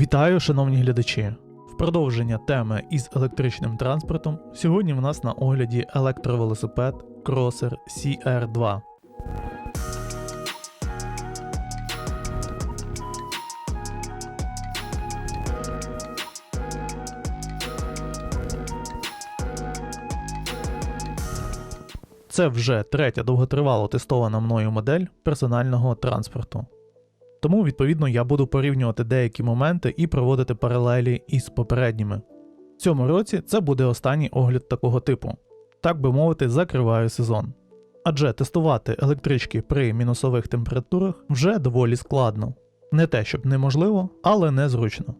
Вітаю, шановні глядачі! В продовження теми із електричним транспортом сьогодні в нас на огляді електровелосипед Crosser CR2. Це вже третя довготривало тестована мною модель персонального транспорту. Тому, відповідно, я буду порівнювати деякі моменти і проводити паралелі із попередніми. В цьому році це буде останній огляд такого типу, так би мовити, закриваю сезон. Адже тестувати електрички при мінусових температурах вже доволі складно. Не те, щоб неможливо, але незручно.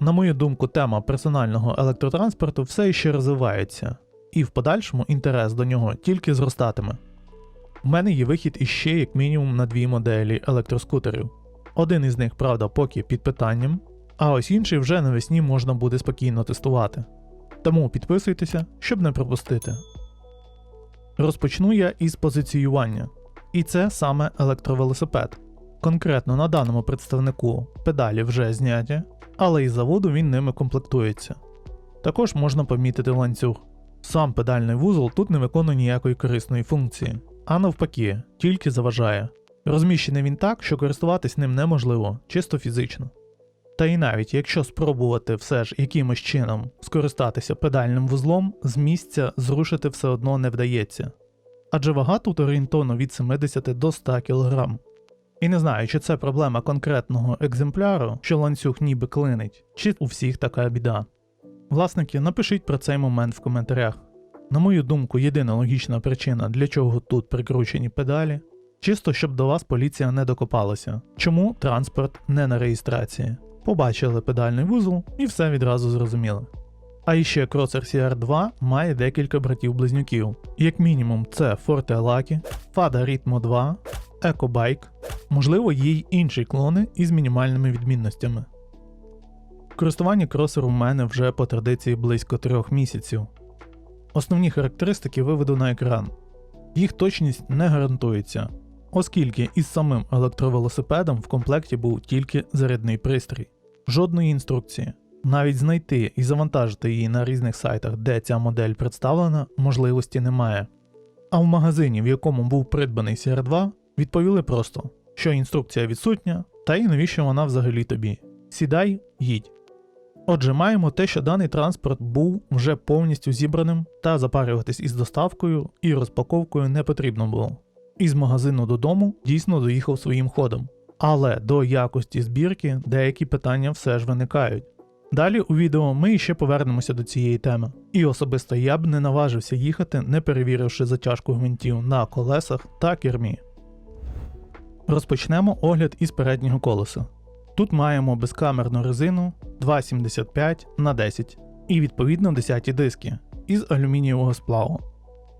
На мою думку, тема персонального електротранспорту все ще розвивається, і в подальшому інтерес до нього тільки зростатиме. У мене є вихід іще як мінімум на дві моделі електроскутерів. Один із них, правда, поки під питанням, а ось інший вже навесні можна буде спокійно тестувати. Тому підписуйтеся, щоб не пропустити. Розпочну я із позиціювання. І це саме електровелосипед. Конкретно на даному представнику педалі вже зняті, але із заводу він ними комплектується. Також можна помітити ланцюг. Сам педальний вузол тут не виконує ніякої корисної функції, а навпаки, тільки заважає. Розміщений він так, що користуватись ним неможливо, чисто фізично. Та і навіть якщо спробувати все ж якимось чином скористатися педальним вузлом, з місця зрушити все одно не вдається. Адже вага тут орієнтовно від 70 до 100 кг. І не знаю, чи це проблема конкретного екземпляру, що ланцюг ніби клинить, чи у всіх така біда. Власники, напишіть про цей момент в коментарях. На мою думку, єдина логічна причина, для чого тут прикручені педалі, чисто щоб до вас поліція не докопалася. Чому транспорт не на реєстрації? Побачили педальний вузол і все відразу зрозуміли. А іще Crosser CR2 має декілька братів-близнюків. Як мінімум, це Forte Lucky, Fada Ritmo 2, EcoBike, можливо, є й інші клони із мінімальними відмінностями. Користування кросеру в мене вже по традиції близько 3 місяців. Основні характеристики виведу на екран. Їх точність не гарантується, оскільки із самим електровелосипедом в комплекті був тільки зарядний пристрій, жодної інструкції. Навіть знайти і завантажити її на різних сайтах, де ця модель представлена, можливості немає. А в магазині, в якому був придбаний CR2, відповіли просто, що інструкція відсутня, та й навіщо вона взагалі тобі. Сідай, їдь. Отже, маємо те, що даний транспорт був вже повністю зібраним, та запарюватись із доставкою і розпаковкою не потрібно було. Із магазину додому дійсно доїхав своїм ходом. Але до якості збірки деякі питання все ж виникають. Далі у відео ми ще повернемося до цієї теми. І особисто я б не наважився їхати, не перевіривши затяжку гвинтів на колесах та кермі. Розпочнемо огляд із переднього колеса. Тут маємо безкамерну резину 2,75 на 10 і відповідно 10 диски із алюмінієвого сплаву.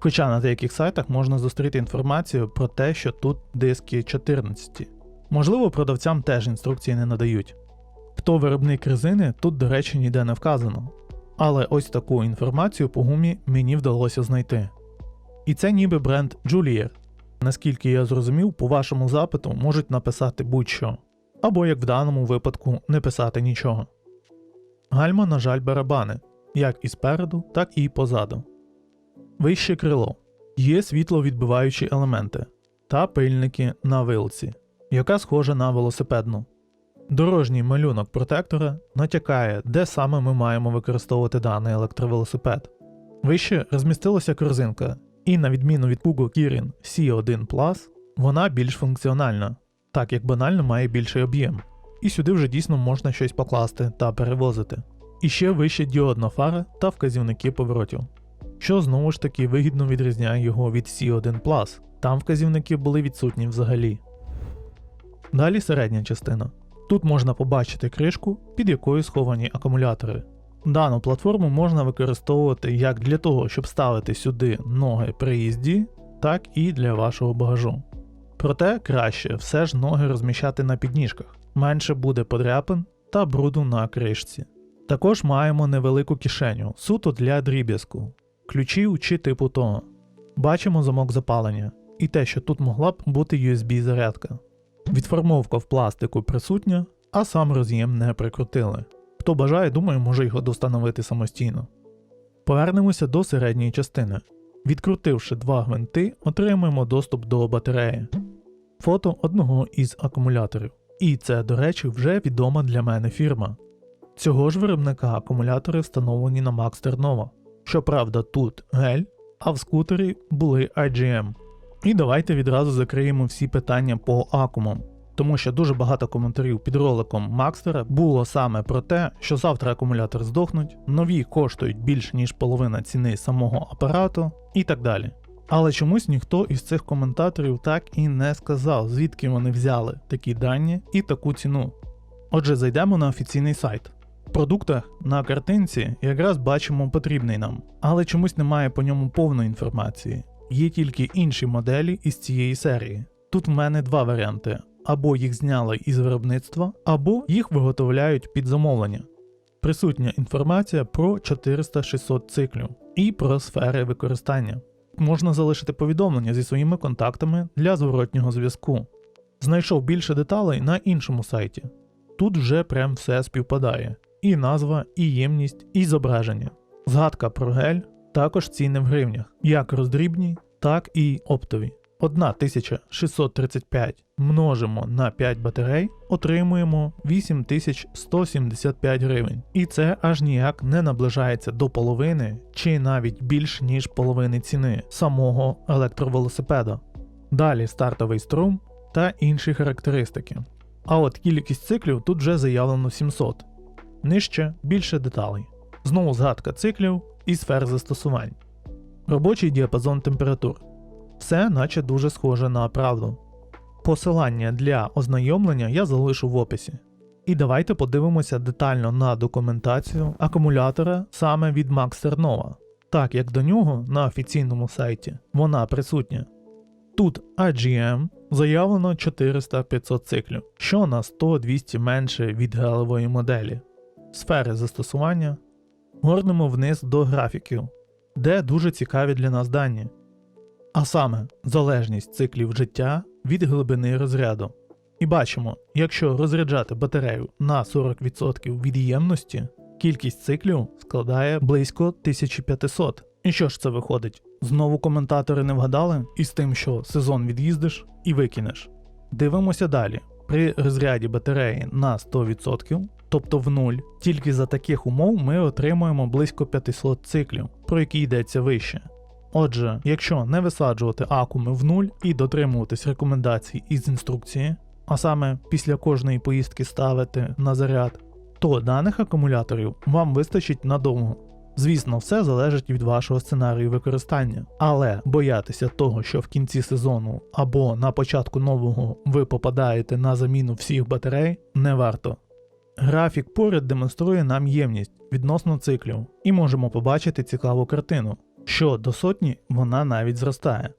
Хоча на деяких сайтах можна зустріти інформацію про те, що тут диски 14. Можливо, продавцям теж інструкції не надають. Хто виробник резини, тут, до речі, ніде не вказано. Але ось таку інформацію по гумі мені вдалося знайти. І це ніби бренд Julier. Наскільки я зрозумів, по вашому запиту можуть написати будь-що, або як в даному випадку не писати нічого. Гальма, на жаль, барабани, як і спереду, так і позаду. Вище крило. Є світловідбиваючі елементи та пильники на вилці, яка схожа на велосипедну. Дорожній малюнок протектора натякає, де саме ми маємо використовувати даний електровелосипед. Вище розмістилася корзинка, і на відміну від Pugo Kirin C1 Plus, вона більш функціональна, так як банально має більший об'єм, і сюди вже дійсно можна щось покласти та перевозити. І ще вище діодна фара та вказівники поворотів, що знову ж таки вигідно відрізняє його від C1 Plus, там вказівники були відсутні взагалі. Далі середня частина. Тут можна побачити кришку, під якою сховані акумулятори. Дану платформу можна використовувати як для того, щоб ставити сюди ноги при їзді, так і для вашого багажу. Проте краще все ж ноги розміщати на підніжках, менше буде подряпин та бруду на кришці. Також маємо невелику кишеню, суто для дріб'язку, ключів чи типу того. Бачимо замок запалення, і те, що тут могла б бути USB-зарядка. Відформовка в пластику присутня, а сам роз'єм не прикрутили. Хто бажає, думаю, може його достановити самостійно. Повернемося до середньої частини. Відкрутивши два гвинти, отримаємо доступ до батареї. Фото одного із акумуляторів. І це, до речі, вже відома для мене фірма. Цього ж виробника акумулятори встановлені на Max Ternova. Щоправда, тут гель, а в скутері були IGM. І давайте відразу закриємо всі питання по акумам, тому що дуже багато коментарів під роликом Макстера було саме про те, що завтра акумулятори здохнуть, нові коштують більше ніж половина ціни самого апарату і так далі. Але чомусь ніхто із цих коментаторів так і не сказав, звідки вони взяли такі дані і таку ціну. Отже, зайдемо на офіційний сайт. В продуктах на картинці якраз бачимо потрібний нам, але чомусь немає по ньому повної інформації. Є тільки інші моделі із цієї серії. Тут в мене два варіанти: або їх зняли із виробництва, або їх виготовляють під замовлення. Присутня інформація про 400-600 циклів і про сфери використання. Можна залишити повідомлення зі своїми контактами для зворотнього зв'язку. Знайшов більше деталей на іншому сайті. Тут вже прям все співпадає: і назва, і ємність, і зображення. Згадка про гель, також ціни в гривнях, як роздрібні, так і оптові. 1635 множимо на 5 батарей, отримуємо 8175 гривень. І це аж ніяк не наближається до половини чи навіть більш ніж половини ціни самого електровелосипеда. Далі стартовий струм та інші характеристики. А от кількість циклів тут вже заявлено 700. Нижче більше деталей. Знову згадка циклів і сфер застосувань. Робочий діапазон температур. Все наче дуже схоже на правду. Посилання для ознайомлення я залишу в описі. І давайте подивимося детально на документацію акумулятора саме від Ternova, так як до нього на офіційному сайті вона присутня. Тут AGM заявлено 400-500 циклів, що на 100-200 менше від гелевої моделі. Сфери застосування горнемо вниз до графіків, де дуже цікаві для нас дані. А саме залежність циклів життя від глибини розряду. І бачимо, якщо розряджати батарею на 40% від ємності, кількість циклів складає близько 1500. І що ж це виходить? Знову коментатори не вгадали із тим, що сезон від'їздиш і викинеш. Дивимося далі. При розряді батареї на 100%, тобто в нуль, тільки за таких умов ми отримуємо близько 500 циклів, про які йдеться вище. Отже, якщо не висаджувати акуми в нуль і дотримуватись рекомендацій із інструкції, а саме після кожної поїздки ставити на заряд, то даних акумуляторів вам вистачить надовго. Звісно, все залежить від вашого сценарію використання, але боятися того, що в кінці сезону або на початку нового ви попадаєте на заміну всіх батарей, не варто. Графік поряд демонструє нам ємність відносно циклів, і можемо побачити цікаву картину, що до сотні вона навіть зростає.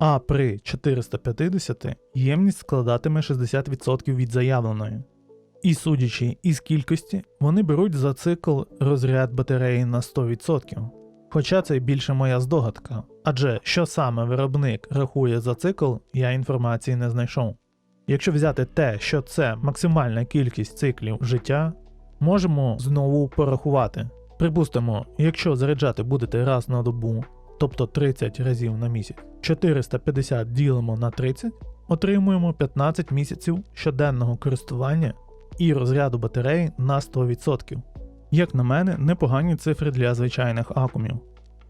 А при 450 ємність складатиме 60% від заявленої. І судячи із кількості, вони беруть за цикл розряд батареї на 100%. Хоча це більше моя здогадка, адже що саме виробник рахує за цикл, я інформації не знайшов. Якщо взяти те, що це максимальна кількість циклів життя, можемо знову порахувати. Припустимо, якщо заряджати будете раз на добу, тобто 30 разів на місяць, 450 ділимо на 30, отримуємо 15 місяців щоденного користування і розряду батареї на 100%. Як на мене, непогані цифри для звичайних акумів.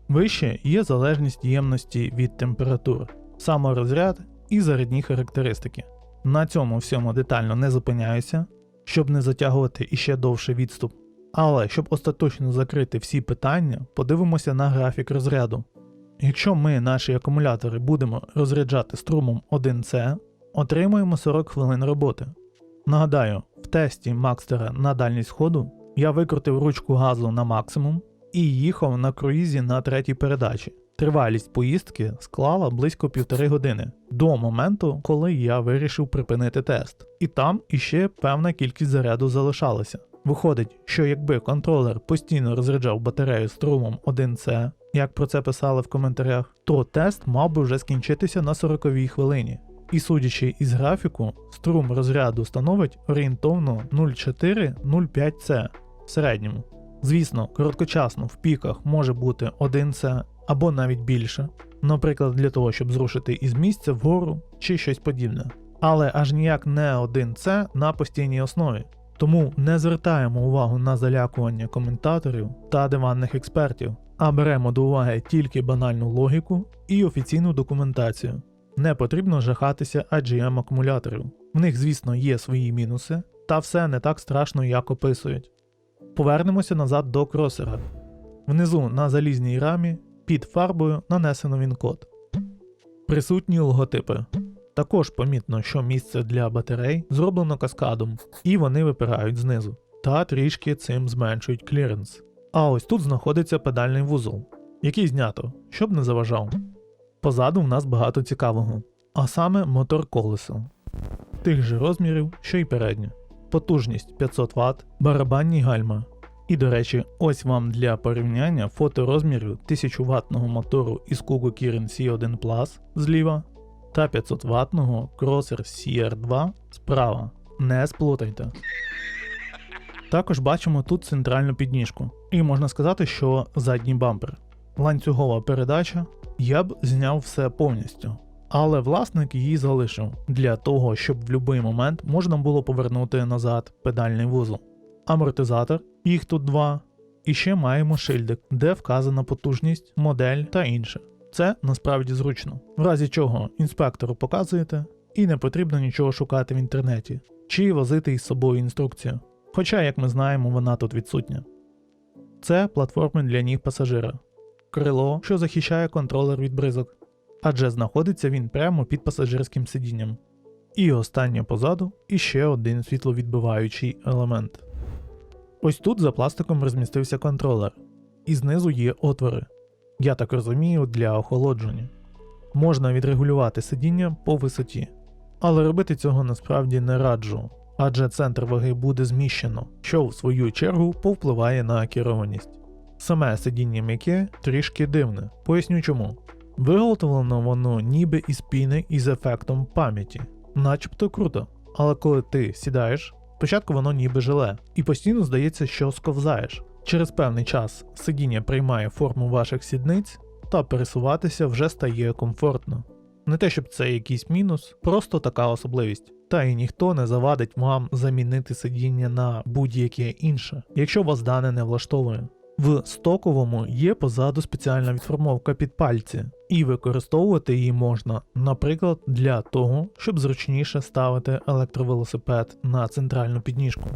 Вище є залежність ємності від температур, саморозряд і зарядні характеристики. На цьому всьому детально не зупиняюся, щоб не затягувати іще довший відступ. Але щоб остаточно закрити всі питання, подивимося на графік розряду. Якщо ми наші акумулятори будемо розряджати струмом 1C, отримуємо 40 хвилин роботи. Нагадаю, в тесті Макстера на дальність ходу я викрутив ручку газу на максимум і їхав на круїзі на третій передачі. Тривалість поїздки склала близько півтори години до моменту, коли я вирішив припинити тест. І там іще певна кількість заряду залишалася. Виходить, що якби контролер постійно розряджав батарею струмом 1C, як про це писали в коментарях, то тест мав би вже скінчитися на 40-й хвилині. І судячи із графіку, струм розряду становить орієнтовно 0,4-0,5С в середньому. Звісно, короткочасно в піках може бути 1С або навіть більше, наприклад, для того, щоб зрушити із місця вгору чи щось подібне. Але аж ніяк не 1С на постійній основі. Тому не звертаємо увагу на залякування коментаторів та диванних експертів, а беремо до уваги тільки банальну логіку і офіційну документацію. Не потрібно жахатися AGM акумуляторів. В них, звісно, є свої мінуси, та все не так страшно, як описують. Повернемося назад до кросера. Внизу на залізній рамі під фарбою нанесено він-код. Присутні логотипи. Також помітно, що місце для батарей зроблено каскадом, і вони випирають знизу, та трішки цим зменшують кліренс. А ось тут знаходиться педальний вузол, який знято, щоб не заважав. Позаду в нас багато цікавого, а саме мотор колесо. Тих же розмірів, що й переднє. Потужність 500 Вт, барабанні гальма. І до речі, ось вам для порівняння фото розмірів 1000 ваттного мотору із Kugo Kirin C1 Plus зліва та 500 ваттного Crosser CR2 справа. Не сплутайте. Також бачимо тут центральну підніжку. І можна сказати, що задній бампер. Ланцюгова передача. Я б зняв все повністю. Але власник її залишив для того, щоб в будь-який момент можна було повернути назад педальний вузол. Амортизатор, їх тут два. І ще маємо шильдик, де вказана потужність, модель та інше. Це насправді зручно. В разі чого інспектору показуєте, і не потрібно нічого шукати в інтернеті, чи возити із собою інструкцію. Хоча, як ми знаємо, вона тут відсутня. Це платформи для ніг пасажира, крило, що захищає контролер від бризок, адже знаходиться він прямо під пасажирським сидінням. І останнє позаду іще один світловідбиваючий елемент. Ось тут за пластиком розмістився контролер, і знизу є отвори. Я так розумію, для охолодження. Можна відрегулювати сидіння по висоті, але робити цього насправді не раджу, адже центр ваги буде зміщено, що в свою чергу повпливає на керованість. Саме сидіння м'яке трішки дивне, поясню чому. Виготовлено воно ніби із піни із ефектом пам'яті, начебто круто, але коли ти сідаєш, спочатку воно ніби желе, і постійно здається, що сковзаєш. Через певний час сидіння приймає форму ваших сідниць, та пересуватися вже стає комфортно. Не те, щоб це якийсь мінус, просто така особливість. Та й ніхто не завадить вам замінити сидіння на будь-яке інше, якщо вас дане не влаштовує. В стоковому є позаду спеціальна відформовка під пальці, і використовувати її можна, наприклад, для того, щоб зручніше ставити електровелосипед на центральну підніжку.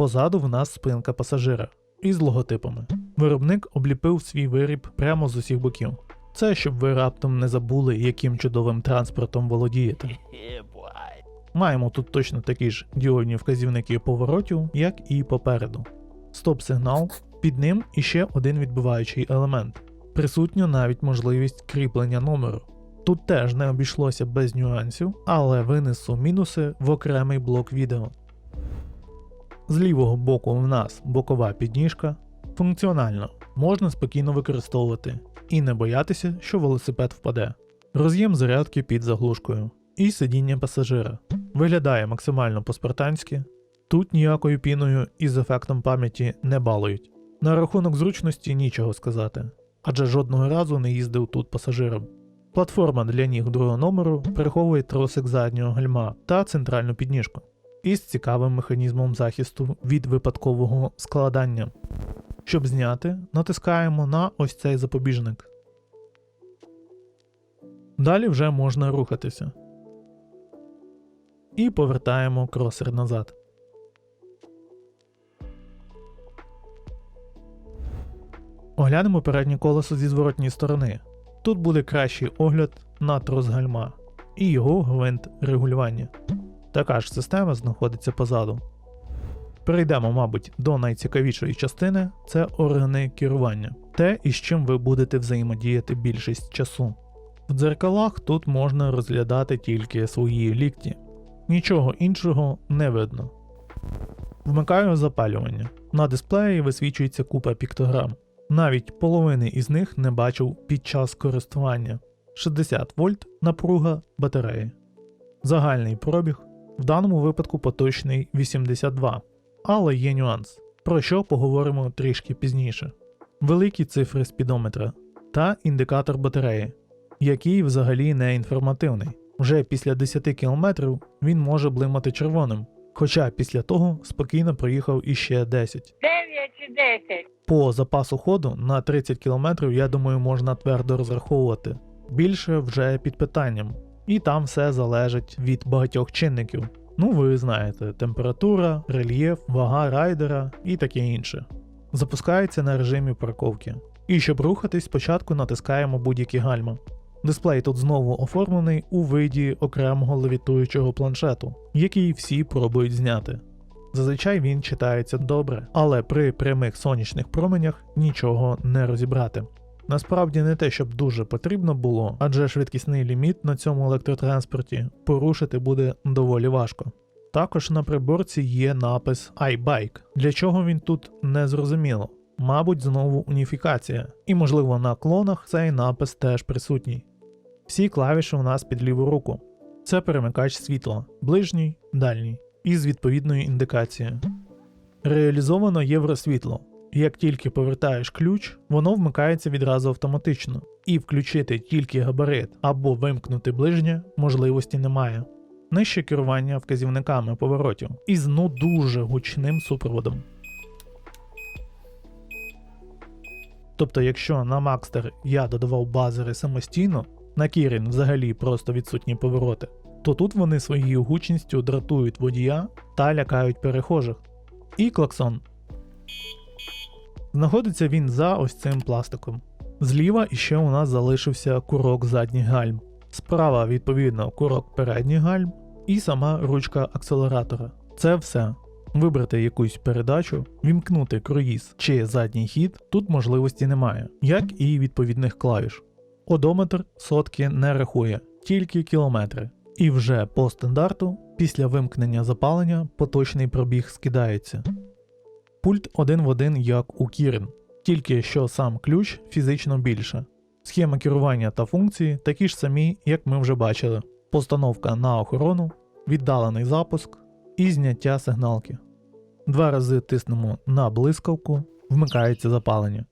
Позаду в нас спинка пасажира із логотипами. Виробник обліпив свій виріб прямо з усіх боків. Це щоб ви раптом не забули, яким чудовим транспортом володієте. Маємо тут точно такі ж діодні вказівники поворотів, як і попереду. Стоп-сигнал, під ним іще один відбиваючий елемент. Присутня навіть можливість кріплення номеру. Тут теж не обійшлося без нюансів, але винесу мінуси в окремий блок відео. З лівого боку в нас бокова підніжка. Функціонально можна спокійно використовувати і не боятися, що велосипед впаде. Роз'єм зарядки під заглушкою і сидіння пасажира. Виглядає максимально по-спартанськи. Тут ніякою піною із ефектом пам'яті не балують. На рахунок зручності нічого сказати, адже жодного разу не їздив тут пасажиром. Платформа для ніг другого номеру приховує тросик заднього гальма та центральну підніжку із цікавим механізмом захисту від випадкового складання. Щоб зняти, натискаємо на ось цей запобіжник. Далі вже можна рухатися. І повертаємо кросер назад. Оглянемо переднє колесо зі зворотньої сторони. Тут буде кращий огляд на трос гальма і його гвинт регулювання. Така ж система знаходиться позаду. Перейдемо, мабуть, до найцікавішої частини це органи керування, те, із чим ви будете взаємодіяти більшість часу. В дзеркалах тут можна розглядати тільки свої лікті, нічого іншого не видно. Вмикаю запалювання. На дисплеї висвічується купа піктограм. Навіть половини із них не бачив під час користування. 60 вольт напруга батареї. Загальний пробіг в даному випадку поточний 82. Але є нюанс, про що поговоримо трішки пізніше. Великі цифри спідометра та індикатор батареї, який взагалі не інформативний. Вже після 10 км він може блимати червоним, хоча після того спокійно проїхав іще 10. 9 чи 10. По запасу ходу на 30 км, я думаю, можна твердо розраховувати. Більше вже під питанням. І там все залежить від багатьох чинників. Ну, ви знаєте, температура, рельєф, вага райдера і таке інше. Запускається на режимі парковки. І щоб рухатись, спочатку натискаємо будь-які гальма. Дисплей тут знову оформлений у виді окремого левітуючого планшету, який всі пробують зняти. Зазвичай він читається добре, але при прямих сонячних променях нічого не розібрати. Насправді не те, щоб дуже потрібно було, адже швидкісний ліміт на цьому електротранспорті порушити буде доволі важко. Також на приборці є напис iBike. Для чого він тут не зрозуміло. Мабуть, знову уніфікація, і можливо на клонах цей напис теж присутній. Всі клавіші у нас під ліву руку. Це перемикач світла, ближній, дальній, із відповідною індикацією. Реалізовано євросвітло. Як тільки повертаєш ключ, воно вмикається відразу автоматично, і включити тільки габарит або вимкнути ближнє можливості немає. Нижче керування вказівниками поворотів із ну дуже гучним супроводом. Тобто, якщо на Макстер я додавав базери самостійно, на Кірін взагалі просто відсутні повороти, то тут вони своєю гучністю дратують водія та лякають перехожих. І клаксон. Знаходиться він за ось цим пластиком. Зліва іще у нас залишився курок задніх гальм. Справа, відповідно, курок передніх гальм і сама ручка акселератора. Це все. Вибрати якусь передачу, вімкнути круїз чи задній хід тут можливості немає, як і відповідних клавіш. Одометр сотки не рахує, тільки кілометри. І вже по стандарту, після вимкнення запалення, поточний пробіг скидається. Пульт один в один, як у Kirin, тільки що сам ключ фізично більше. Схема керування та функції такі ж самі, як ми вже бачили: постановка на охорону, віддалений запуск і зняття сигналки. Два рази тиснемо на блискавку, вмикається запалення.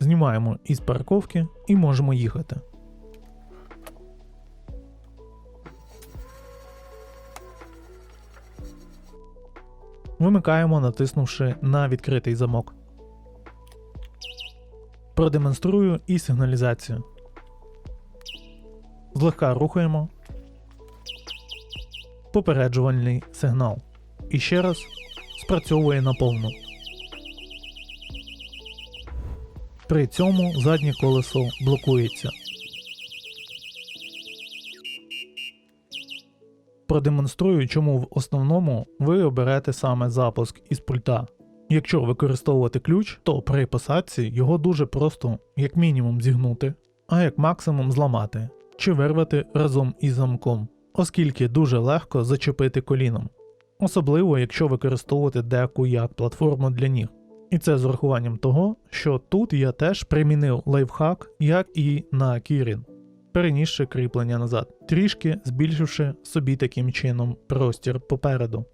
Знімаємо із парковки і можемо їхати. Вимикаємо, натиснувши на відкритий замок. Продемонструю і сигналізацію. Злегка рухаємо. Попереджувальний сигнал. І ще раз спрацьовує наповну. При цьому заднє колесо блокується. Продемонструю, чому в основному ви оберете саме запуск із пульта. Якщо використовувати ключ, то при посадці його дуже просто, як мінімум, зігнути, а як максимум зламати чи вирвати разом із замком, оскільки дуже легко зачепити коліном, особливо якщо використовувати деку як платформу для ніг. І це з урахуванням того, що тут я теж примінив лайфхак, як і на Kirin, перенісши кріплення назад, трішки збільшивши собі таким чином простір попереду.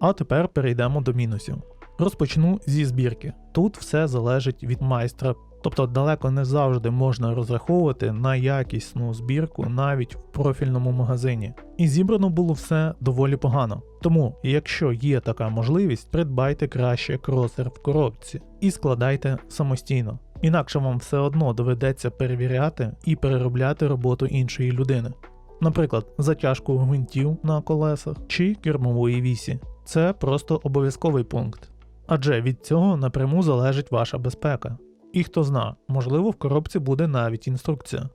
А тепер перейдемо до мінусів. Розпочну зі збірки. Тут все залежить від майстра, тобто далеко не завжди можна розраховувати на якісну збірку навіть в профільному магазині. І зібрано було все доволі погано. Тому, якщо є така можливість, придбайте краще кросер в коробці і складайте самостійно. Інакше вам все одно доведеться перевіряти і переробляти роботу іншої людини. Наприклад, затяжку гвинтів на колесах чи кермової вісі. Це просто обов'язковий пункт. Адже від цього напряму залежить ваша безпека. І хто зна, можливо, в коробці буде навіть інструкція.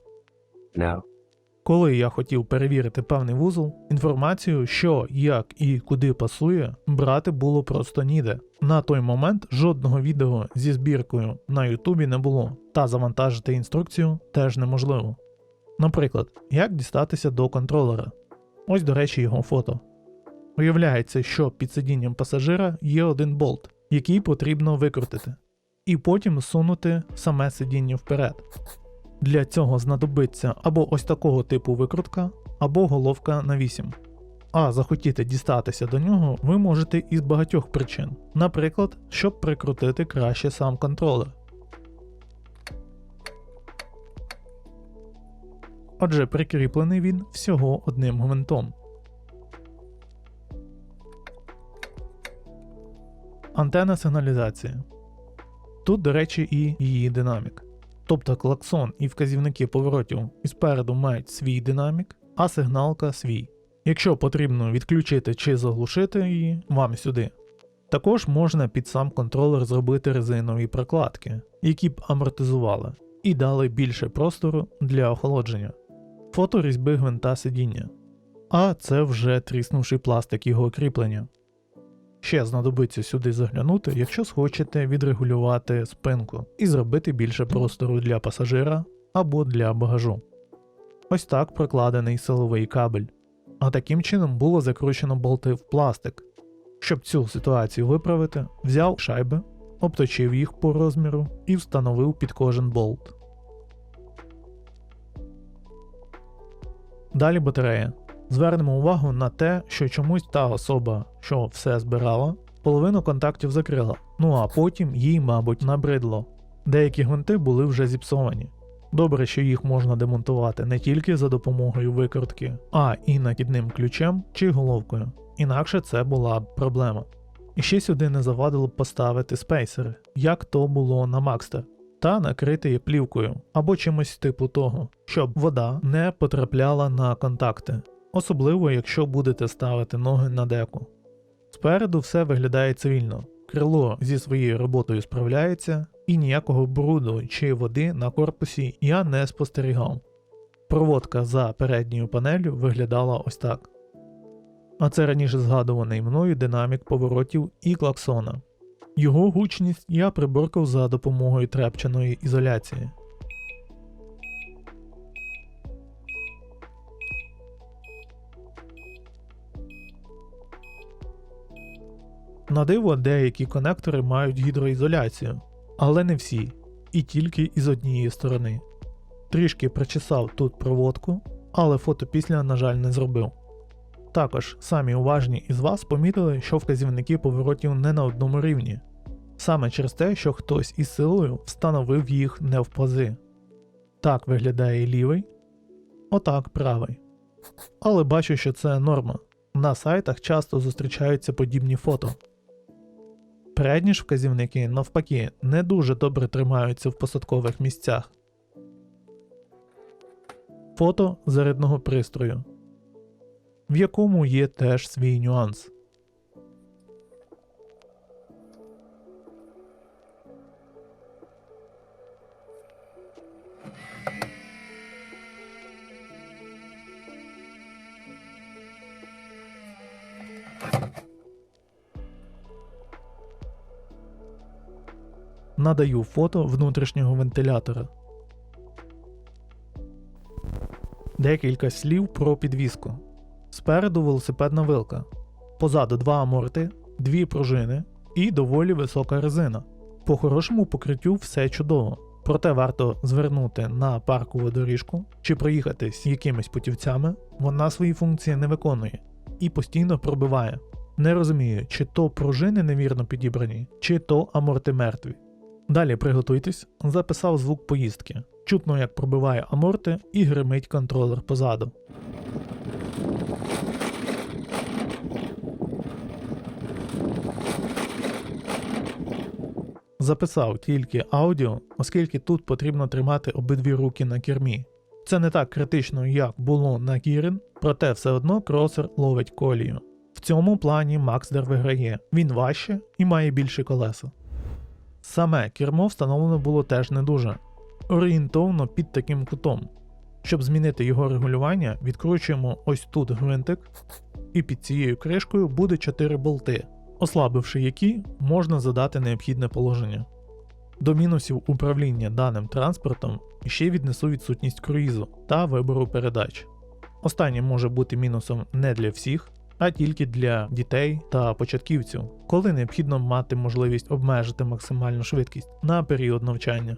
No. Коли я хотів перевірити певний вузол, інформацію, що, як і куди пасує, брати було просто ніде. На той момент жодного відео зі збіркою на Ютубі не було, та завантажити інструкцію теж неможливо. Наприклад, як дістатися до контролера. Ось, до речі, його фото. Виявляється, що під сидінням пасажира є один болт, який потрібно викрутити. і потім сунути саме сидіння вперед. Для цього знадобиться або ось такого типу викрутка, або головка на 8. А захотіти дістатися до нього ви можете із багатьох причин, наприклад, щоб прикрутити краще сам контролер. Отже, прикріплений він всього одним гвинтом. Антенна сигналізації. Тут, до речі, і її динамік. Тобто клаксон і вказівники поворотів і спереду мають свій динамік, а сигналка свій. Якщо потрібно відключити чи заглушити її, вам сюди. Також можна під сам контролер зробити резинові прокладки, які б амортизували і дали більше простору для охолодження. Фото різьби гвинта сидіння. А це вже тріснувший пластик його кріплення. Ще знадобиться сюди заглянути, якщо схочете відрегулювати спинку і зробити більше простору для пасажира або для багажу. Ось так прокладений силовий кабель. А таким чином було закручено болти в пластик. Щоб цю ситуацію виправити, взяв шайби, обточив їх по розміру і встановив під кожен болт. Далі батарея. Звернемо увагу на те, що чомусь та особа, що все збирала, половину контактів закрила, ну а потім їй, мабуть, набридло. Деякі гвинти були вже зіпсовані. Добре, що їх можна демонтувати не тільки за допомогою викрутки, а і накидним ключем чи головкою. Інакше це була б проблема. І ще сюди не завадило б поставити спейсери, як то було на Макстер, та накрити її плівкою або чимось типу того, щоб вода не потрапляла на контакти, особливо якщо будете ставити ноги на деку. Спереду все виглядає цивільно, крило зі своєю роботою справляється, і ніякого бруду чи води на корпусі я не спостерігав. Проводка за передньою панелью виглядала ось так. А це раніше згадуваний мною динамік поворотів і клаксона. Його гучність я приборкав за допомогою трепчаної ізоляції. На диво, деякі конектори мають гідроізоляцію, але не всі, і тільки із однієї сторони. Трішки причесав тут проводку, але фото після, на жаль, не зробив. Також самі уважні із вас помітили, що вказівники поворотів не на одному рівні, саме через те, що хтось із силою встановив їх не в пози. Так виглядає лівий, отак правий. Але бачу, що це норма. На сайтах часто зустрічаються подібні фото. Передні ж вказівники, навпаки, не дуже добре тримаються в посадкових місцях. Фото зарядного пристрою, в якому є теж свій нюанс. Надаю фото внутрішнього вентилятора. Декілька слів про підвіску. Спереду велосипедна вилка, позаду два аморти, дві пружини і доволі висока резина. По хорошому покриттю все чудово, проте варто звернути на паркову доріжку чи проїхатись якимись путівцями, вона свої функції не виконує і постійно пробиває. Не розумію, чи то пружини невірно підібрані, чи то аморти мертві. Далі приготуйтесь, записав звук поїздки. Чутно, як пробиває аморти і гримить контролер позаду. Записав тільки аудіо, оскільки тут потрібно тримати обидві руки на кермі. Це не так критично, як було на Кірин, проте все одно кросер ловить колію. В цьому плані Максдер виграє, він важче і має більше колеса. Саме кермо встановлено було теж не дуже орієнтовно під таким кутом. Щоб змінити його регулювання, відкручуємо ось тут гвинтик, і під цією кришкою буде 4 болти, ослабивши які можна задати необхідне положення. До мінусів управління даним транспортом ще віднесу відсутність круїзу та вибору передач. Останнє може бути мінусом не для всіх, а тільки для дітей та початківців, коли необхідно мати можливість обмежити максимальну швидкість на період навчання.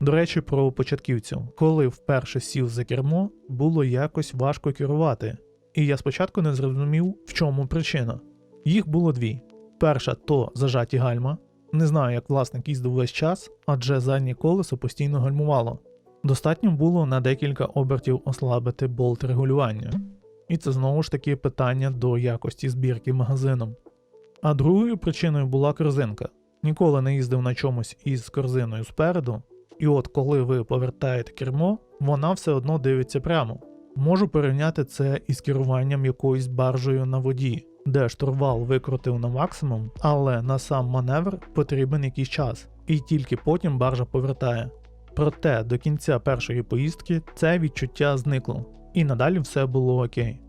До речі, про початківців, коли вперше сів за кермо, було якось важко керувати, і я спочатку не зрозумів, в чому причина. Їх було дві: перша то зажаті гальма. Не знаю, як власник їздив весь час, адже заднє колесо постійно гальмувало. Достатньо було на декілька обертів ослабити болт регулювання. І це знову ж таки питання до якості збірки магазином. А другою причиною була корзинка. Ніколи не їздив на чомусь із корзиною спереду, і от коли ви повертаєте кермо, вона все одно дивиться прямо. Можу порівняти це із керуванням якоюсь баржею на воді, де штурвал викрутив на максимум, але на сам маневр потрібен якийсь час, і тільки потім баржа повертає. Проте до кінця першої поїздки це відчуття зникло, і надалі все було окей.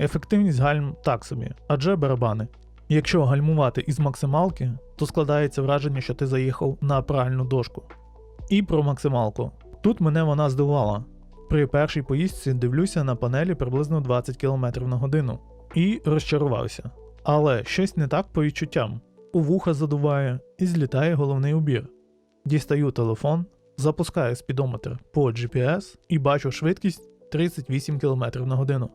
Ефективність гальм так собі, адже барабани. Якщо гальмувати із максималки, то складається враження, що ти заїхав на правильну дошку. І про максималку. Тут мене вона здивувала. При першій поїздці дивлюся на панелі приблизно 20 км на годину і розчарувався. Але щось не так по відчуттям. У вуха задуває і злітає головний убір. Дістаю телефон, запускаю спідометр по GPS і бачу швидкість 38 км на годину.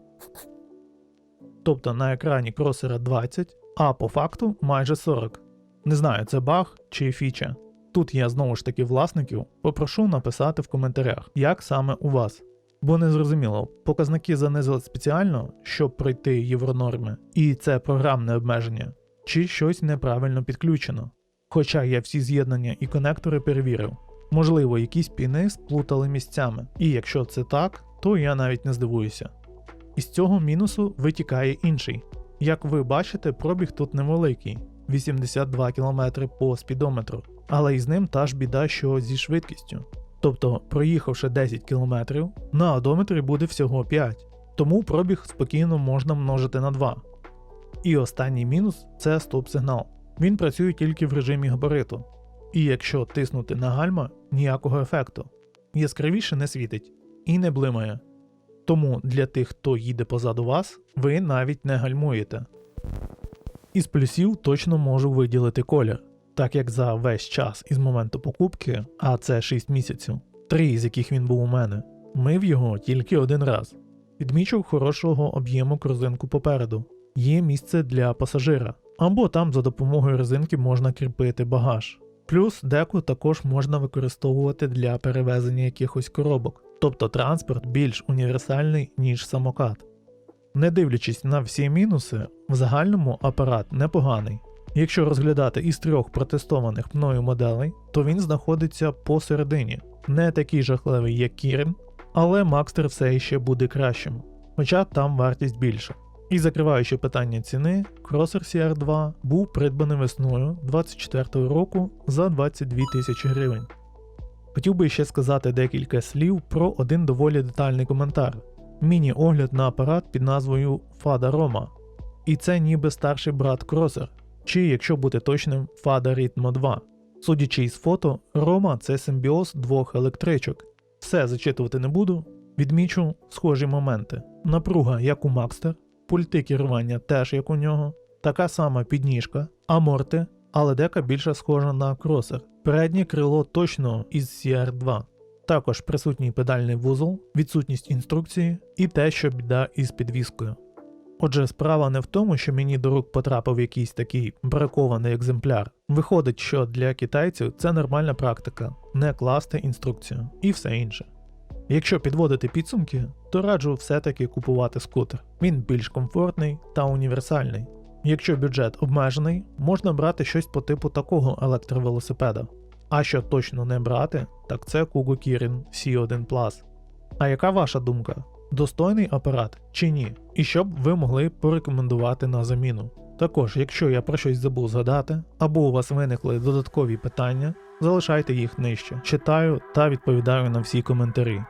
Тобто на екрані кросера 20, а по факту майже 40. Не знаю, це баг чи фіча. Тут я знову ж таки власників попрошу написати в коментарях, як саме у вас. Бо не зрозуміло, показники занизили спеціально, щоб пройти євронорми, і це програмне обмеження, чи щось неправильно підключено. Хоча я всі з'єднання і конектори перевірив. Можливо, якісь піни сплутали місцями, і якщо це так, то я навіть не здивуюся. Із цього мінусу витікає інший. Як ви бачите, пробіг тут невеликий 82 км по спідометру, але із ним та ж біда, що зі швидкістю. Тобто, проїхавши 10 км, на одометрі буде всього 5, тому пробіг спокійно можна множити на 2. І останній мінус це стоп-сигнал. Він працює тільки в режимі габариту. І якщо тиснути на гальма, ніякого ефекту. Яскравіше не світить і не блимає. Тому для тих, хто їде позаду вас, ви навіть не гальмуєте. Із плюсів точно можу виділити колір, так як за весь час із моменту покупки, а це 6 місяців, три з яких він був у мене, мив його тільки один раз. Відмічив хорошого об'єму корзинку попереду, є місце для пасажира, або там за допомогою резинки можна кріпити багаж. Плюс деку також можна використовувати для перевезення якихось коробок, тобто транспорт більш універсальний, ніж самокат. Не дивлячись на всі мінуси, в загальному апарат непоганий. Якщо розглядати із трьох протестованих мною моделей, то він знаходиться посередині, не такий жахливий, як Кірін, але Макстер все ще буде кращим, хоча там вартість більша. І закриваючи питання ціни, Crosser CR2 був придбаний весною 24 року за 22 тисячі гривень. Хотів би ще сказати декілька слів про один доволі детальний коментар. Міні-огляд на апарат під назвою Fada Roma. І це ніби старший брат Crosser, чи, якщо бути точним, Fada Ritmo 2. Судячи із фото, Roma це симбіоз двох електричок. Все зачитувати не буду, відмічу схожі моменти. Напруга, як у Макстер, пульти керування теж як у нього, така сама підніжка, аморти, але дека більше схожа на кросер. Переднє крило точно із CR2. Також присутній педальний вузол, відсутність інструкції і те, що біда із підвіскою. Отже, справа не в тому, що мені до рук потрапив якийсь такий бракований екземпляр. Виходить, що для китайців це нормальна практика не класти інструкцію і все інше. Якщо підводити підсумки, то раджу все-таки купувати скутер. Він більш комфортний та універсальний. Якщо бюджет обмежений, можна брати щось по типу такого електровелосипеда. А що точно не брати, так це Kugo Kirin C1 Plus. А яка ваша думка? Достойний апарат чи ні? І що б ви могли порекомендувати на заміну? Також, якщо я про щось забув згадати, або у вас виникли додаткові питання, залишайте їх нижче. Читаю та відповідаю на всі коментарі.